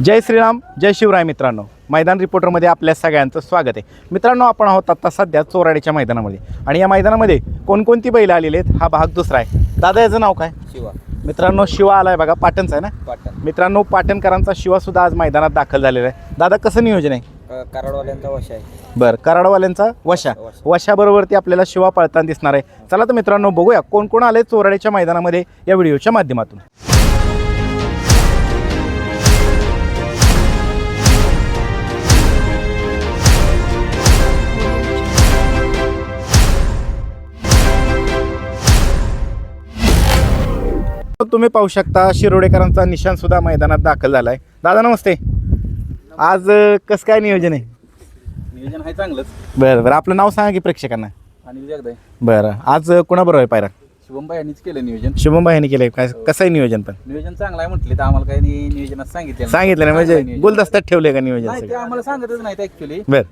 जय श्रीराम जय शिवराय मित्रांनो. मैदान रिपोर्टरमध्ये आपल्या सगळ्यांचं स्वागत आहे. मित्रांनो आपण आहोत आता सध्या चोराडीच्या मैदानामध्ये. आणि या मैदानामध्ये कोणकोणती बैल आलेली आहेत? हा भाग दुसरा आहे. दादा याचं नाव काय? शिवा. मित्रांनो शिवा आलाय बघा पाटणचा आहे ना? पाटण. मित्रांनो पाटणकरांचा शिवा सुद्धा आज मैदानात दाखल झालेला आहे. दादा कसं नियोजन आहे? कराडवाल्यांचा वश आहे. बरं कराडवाल्यांचा वशा. वशा. वशाबरोबरती आपल्याला शिवा पळताना दिसणार आहे. चला तर मित्रांनो बघूया कोण कोण आले चोराडीच्या मैदानामध्ये या व्हिडिओच्या माध्यमातून. तुम्ही पाहू शकता शिरोडेकरांचा निशाण सुद्धा मैदानात दाखल झाला आहे दादा नमस्ते. आज कसं काय नियोजन आहे? नियोजन आहे चांगलंच. बरं बरं. आपलं नाव सांगा की प्रेक्षकांना. जगदाय बरं. आज कोणाबरोबर आहे पायरा? शुभमबाई यांनीच केलं नियोजन. शुभम भाईने केलंय. काय कसं आहे नियोजन पण? नियोजन चांगलं आहे म्हटले तर आम्हाला काही नियोजनात सांगितलं सांगितलं ना म्हणजे गुलदस्त्यात ठेवले का नियोजन नाही आम्हाला सांगतच नाही ऍक्च्युली बरं.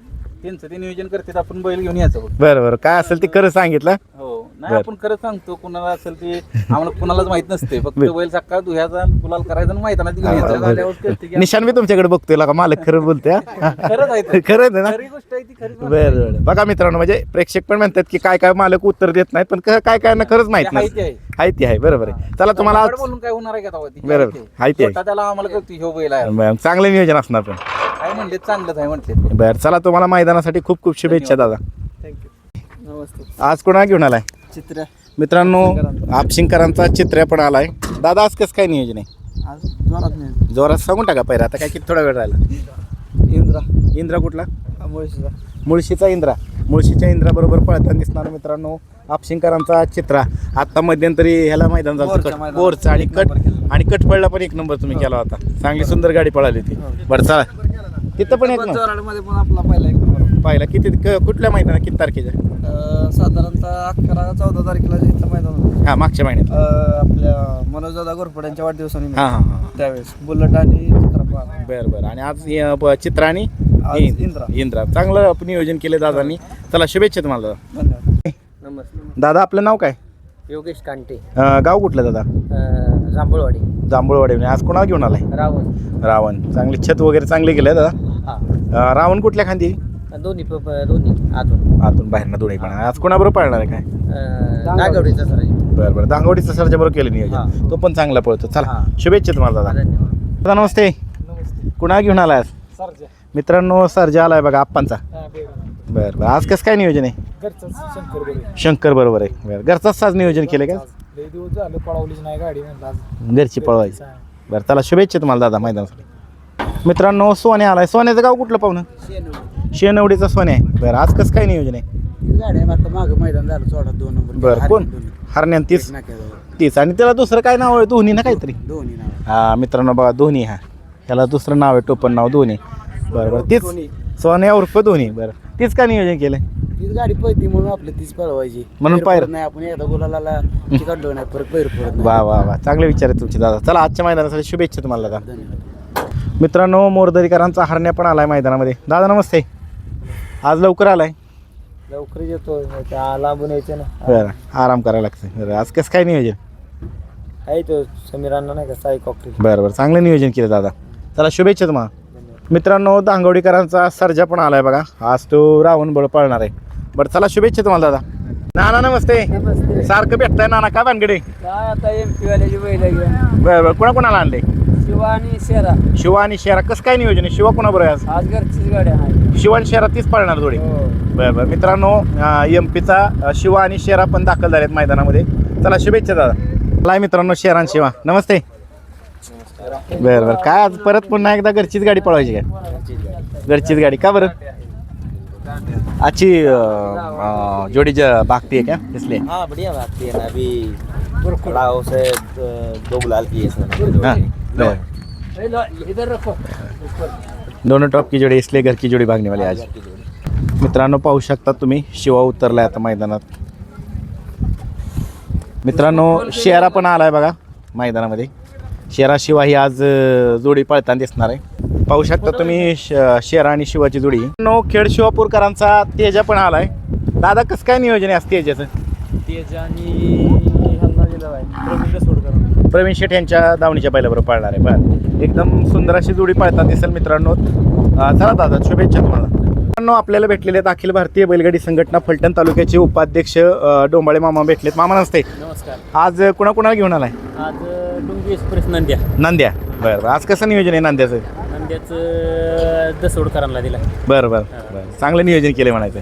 त्यांचं ते नियोजन करतात आपण बैल घेऊन यायचं. बरं बरं काय असेल ते खरं सांगितलं हो नाही बर. आपण खरंच सांगतो कुणाला असेल ते आम्हाला कुणालाच माहीत नसते फक्त बर. बैल सकाळ दुह्याचा गुलाल करायचा आणि मैदानात घेऊन हा, यायचं बरं. झाल्यावर कळतं की निशाण मी तुमच्याकडे बघतोय का मालक खरं बोलते हा? खरंच आहे ते. ना खरी गोष्ट आहे ती खरी बरं बरं बघा मित्रांनो म्हणजे प्रेक्षक पण म्हणतात की काय काय मालक उत्तर देत नाहीत पण क- काय काय ना खरंच माहीत नाही आहे आहे ती आहे बरोबर आहे चला तुम्हाला आज बोलून काय होणार आहे का तेव्हा ती? बरोबर. ते. स्वतः त्याला आम्हाला कळते ह्यो बैल आहे बरं, चांगलं नियोजन असणार पण काय म्हणले चांगलंच आहे म्हटले बरं चला तुम्हाला मैदानासाठी खूप खूप शुभेच्छा दादा. नमस्ते. आज कोणा घेऊन आलाय? चित्र. मित्रांनो आपशिंकरांचा चित्र्या पण आलाय. दादा आज कसं काय नियोजन आहे? आज जोरात नाही जोरात सांगून टाका पहिला आता काय किती थोडा वेळ राहिला? इंद्रा. इंद्रा कुठला? मुळशीचा. मुळशीचा इंद्रा. मुळशीच्या इंद्राबरोबर पळताना दिसणार मित्रांनो आपशिंकरांचा चित्रा. आता मध्यंतरी ह्याला मैदान झालं कट- बोरचं आणि कट. आणि कटफळला पण एक नंबर तुम्ही केला होता. चांगली सुंदर गाडी पळाली ती बरं चला. तिथं पण एक नंबर जोराडमध्ये पण आपला पहिला एक नंबर पाहिला किती क- कुठल्या मैदानात किती तारखेच्या? अं, साधारणतः अकरा चौदा तारखेला जे इथलं मैदान होतं. हा मागच्या महिन्यात. अं, आपल्या मनोजदादा घोरपड्यांच्या वाढदिवसाने हा हा हा त्यावेळेस. बुलट आणि बरं बरं. आणि आज ब- चित्रा आणि आज इंद्रा. इंद्रा. चांगलं आपण नियोजन केले दादांनी. चला शुभेच्छा तुम्हाला. दादा. धन्यवाद. नमस्ते. दादा आपलं नाव काय? योगेश कांटे. अं, गाव कुठलं दादा? जांभूळवाडी. जांभूळवाडी आज कोणाला घेऊन आलाय? रावण. रावण. चांगली छत वगैरे चांगले केले दादा? हा. अं, रावण कुठल्या खांदी? दोन्ही प- प- दोन्ही आतून. आतून बाहेरनं दोन्ही पण. आज कोणाबरोबर पाळणार आहे काय? नागवडीचा सर बरं बरं. दांगवडीचं सरच्या बरोबर केलं नियोजन. हा. तो पण चांगला पळतो. चला हा. शुभेच्छा तुम्हाला दादा. धन्यवाद. दादा नमस्ते. नमस्ते. कुणा घेऊन आलाय आज? सरजा. मित्रांनो सरजा आलाय बघा आप्पांचा. बरं बरं. आज कसं काय नियोजन आहे? घरचं शंकर बरे शंकर बरोबर आहे. बरं घरचाच साज नियोजन केलं का? लय दिवस झालं पळवलीच नाही गाडी म्हणलं आज. घरची पळवायची. बरं चला शुभेच्छा तुम्हाला दादा मैदानासाठी मित्रांनो सोने आलाय. सोन्याचं गाव कुठलं पाहुणं? शेनवडीचा सोने आहे. बरं आज कसं काय नियोजन आहे? गाडी आता मागं मैदान झालं सोडा दोन नंबर. बरं कोण? हरण्यान तीस तीस आणि त्याला दुसरं काय नाव आहे? धोनी ना काहीतरी? दोन्ही नाव. हा मित्रांनो बघा धोनी हा. त्याला दुसरं नाव आहे टोपण नाव धोनी. बरं बरं तीच? सोन्या उर्फ धोनी. बरं तीच का नियोजन केलं तीच गाडी पळती म्हणून आपली तीच पळवायची. म्हणून पैर पायर- पडत नाही आपण एकदा गुलाला नाही परत पैर पडत नाही. वा वा वा. चांगले विचार आहेत तुमचे दादा. चला आजच्या मैदानासाठी शुभेच्छा तुम्हाला दादा. धन्यवाद. मित्रांनो मोरदरीकरांचा हरण्या पण आलाय मैदानामध्ये. दादा नमस्ते. आज लवकर आलाय? लवकर येतो लांबून यायचं ना. बरं आराम करायला लागतं बरं आज कसं काय नियोजन? आहे तो समीरांना नाही का साई कॉकटेल. बरं बरं. चांगलं नियोजन केलं दादा. चला शुभेच्छा तुम्हाला. मित्रांनो दांगवडीकरांचा सर्जा पण आलाय बघा. आज तो रावण बळ पळणार आहे. बरं चला शुभेच्छा तुम्हाला दादा. नाना नमस्ते. नमस्ते. सारखं भेटताय नाना काय भानगडे? काय आता एम पी वाल्याची बैल घेऊन. बरं बरं कोणा कोणाला आणले? शिवा आणि शेरा. शिवा आणि शेरा. कसं काय नियोजन आहे? शिवा कोणाबरोबर आहे आज? घरचीच गाडी आहे आज शिवा आणि शेरा तीच पळणार जोडी. हो. बरं बरं मित्रांनो एम पीचा शिवा आणि शेरा पण दाखल झालेत मैदानामध्ये. चला शुभेच्छा दादा. मला मित्रांनो शेरा आणि शिवा. नमस्ते. बरं बरं. काय आज परत पुन्हा एकदा घरचीच गाडी पळवायची काय? घरचीच गाडी. का बरं? आजची अं, अं, जोडी ज भागती आहे का? इसलिए हाँ बढ़िया है ना. अभी खड़ाओ से दो गुलाल की हाँ, बरं. इधर रखो. दोनों टॉप की जोडी इसलिए घर की जोडी भागने वाली आज मित्रांनो पाहू शकता तुम्ही शिवा उतरलाय आता मैदानात. मित्रांनो शेरा पण आलाय बघा मैदानामध्ये. शेरा शिवा ही आज जोडी पळताना दिसणार आहे. पाहू शकता तुम्ही शेरा आणि शिवाची जोडी. नो खेड शिवापूरकरांचा तेजा पण आलाय. दादा कसं काय नियोजन आहे आज तेजाचं? तेज आणि प्रवीण शेठ यांच्या दावणीच्या बैलाबरोबर पळणार आहे. बरं एकदम सुंदर अशी जोडी पळतात दिसेल मित्रांनो. चला दादा शुभेच्छा तुम्हाला. मित्रांनो आपल्याला भेटलेले आहेत अखिल भारतीय बैलगाडी संघटना फलटण तालुक्याचे उपाध्यक्ष डोंबाळे मामा भेटलेत. मामा नसते नमस्कार. आज कुणाकुणाला घेऊन आलाय? आज डुंगी एक्सप्रेस नंद्या. नांद्या. बरं बरं. आज कसं नियोजन आहे नांद्याचं? नंद्याचं दसोडकरांना दिला. बरं बरं. बरं. चांगलं नियोजन केलं म्हणायचं.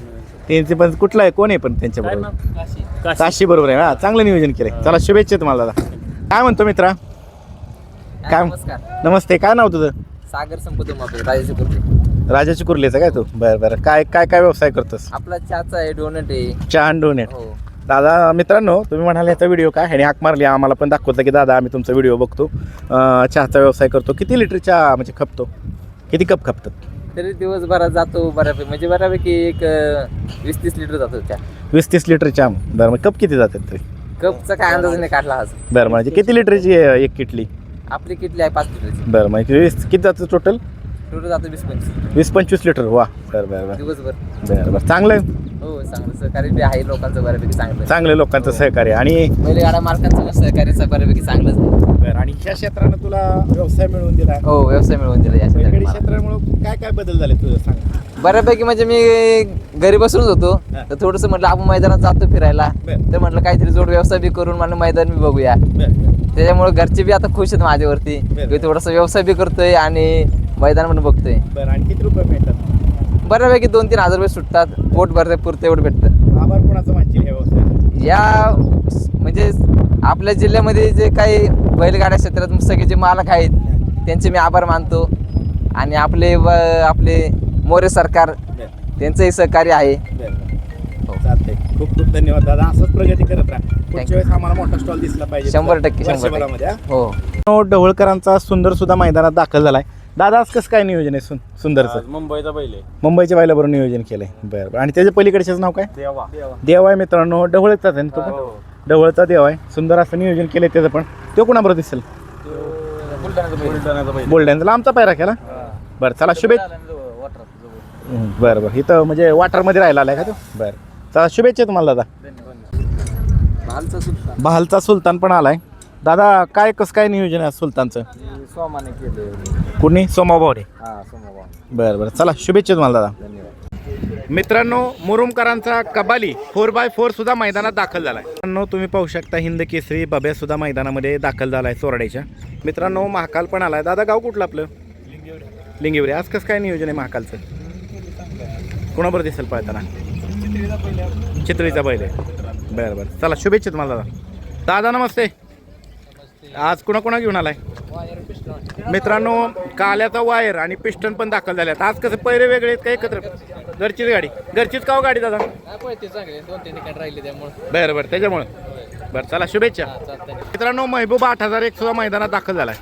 त्यांचे पण कुठलं आहे? कोण आहे पण त्यांच्या काय बरोबर नाव? काशी. काशी. काशी बरोबर आहे हा. चांगलं नियोजन केलंय. चला शुभेच्छा तुम्हाला दादा. काय म्हणतो मित्रा? काय नमस्कार. नमस्ते. काय नाव तुझं? सागर संपत मापे राजाची कुर्ती कुर्लीचं काय तू? बरं बरं. काय काय काय व्यवसाय करतोस? आपला चहाचा आहे डोनट आहे. चहा आणि डोनेट. हो. दादा मित्रांनो तुम्ही म्हणाले याचा व्हिडिओ काय? ह्याने हाक मारली आम्हाला पण दाखवतं की दादा आम्ही तुमचा व्हिडिओ बघतो. चहाचा व्यवसाय करतो. किती लिटर चहा म्हणजे खपतो? किती कप खपतात? तरी दिवसभरात जातो बऱ्यापैकी. म्हणजे बऱ्यापैकी एक वीस तीस लिटर जातो चहा. वीस तीस लिटर चहा. बरं मग कप किती जातात तरी? कपचा काय अंदाज नाही काढला आज बरं म्हणजे किती लिटरची आहे एक किटली? आपली किटली आहे पाच लिटरची बरं म्हणजे वीस किती जातं टोटल टोटल जातो वीस पंचवीस. वीस पंचवीस लिटर वा. बरं बरं बरं. दिवसभर. बरं बरं. चांगलं आहे. हो चांगलं सहकार्य बी आहे लोकांचं बऱ्यापैकी चांगलं. चांगलं लोकांचं सहकार्य. आणि पहिले गाडा मालकांचं पण सहकार्याचं बऱ्यापैकी चांगलंच आहे. बरं आणि ह्या क्षेत्रानं तुला व्यवसाय मिळवून दिला? हो व्यवसाय मिळवून दिला या बैलगाडी मला. क्षेत्रामुळे काय काय बदल झाले तुझं सांग? बऱ्यापैकी म्हणजे मी घरी बसूनच होतो. हा. तर थोडंसं म्हटलं आपण मैदानात जातो फिरायला. बरं. तर म्हटलं काहीतरी जोड व्यवसाय बी करून मला मैदान बी बघूया. त्याच्यामुळे घरचे बी आता खुश आहेत माझ्यावरती. बरं. की थोडासा व्यवसाय बी करतोय आणि मैदान पण बघतोय. बरं आणि किती रुपये मिळतात? बऱ्यापैकी दोन तीन हजार रुपये सुटतात. पोट भरते पुरते एवढं भेटतं. आभार कोणाचं व्यवसायात या म्हणजे आपल्या जिल्ह्यामध्ये जे काही बैलगाड्या क्षेत्रात सगळे जे मालक आहेत त्यांचे मी आभार मानतो. आणि आपले व आपले मोरे सरकार त्यांचंही सहकार्य आहे. हो. चालतंय. खूप खूप धन्यवाद दादा. असंच प्रगती करत राहा. पुढच्या वेळेस आम्हाला मोठा स्टॉल दिसला पाहिजे. शंभर टक्के शंभर हो, ढवळकरांचा सुंदर सुद्धा मैदानात दाखल झालाय. दादा आज कसं काय नियोजन आहे सुन सुंदरचं? मुंबईचा पहिले मुंबईच्या बायला बरोबर नियोजन केलंय. बरं बरं. आणि त्याच्या पलीकडच्याच नाव काय? देवा. देव. आहे मित्रांनो. ढवळचाच आहे ना तो पण? ढवळचा देव आहे. सुंदर असं नियोजन केलंय त्याचं पण. तो कोणाबरोबर दिसेल? बुलढाण्याचा लांबचा पायरा केला? बरं चला शुभेच्छा. हं, बरं बरं. इथं म्हणजे वाटरमध्ये राहिला आलाय का तो? बरं. चला शुभेच्छा तुम्हाला दादा. बहालचा सुलतान पण आलाय. दादा काय कसं काय नियोजन आहे आज सुलतानचं सोमाने केलं. कुणी? हा सोमा बरं बरं. चला शुभेच्छा तुम्हाला दादा. धन्यवाद. मित्रांनो मुरुमकरांचा कबाली फोर बाय फोर सुद्धा मैदानात दाखल झालाय. मित्रांनो तुम्ही पाहू शकता हिंद केसरी बब्या सुद्धा मैदानामध्ये दाखल झालाय सोराड्याच्या. मित्रांनो महाकाल पण आलाय. दादा गाव कुठलं आपलं? लिंगिवरे आज कसं काय नियोजन आहे महाकालचं? कोणाबरोबर दिसेल पळताना चित्रीचा बैल आहे बरं बरं. चला शुभेच्छा तुम्हाला दादा. दादा नमस्ते. आज कुणा कुणा घेऊन आलाय? मित्रांनो काल्याचा वायर आणि पिस्टन पण दाखल झाल्यात आज कसं पैरे वेगळे आहेत का एकत्र? घरचीच गाडी. घरचीच का हो गाडी दादा? बरं बरं. त्याच्यामुळं. बरं चला शुभेच्छा. मित्रांनो महबूब आठ हजार एक सुद्धा मैदानात दाखल झालाय.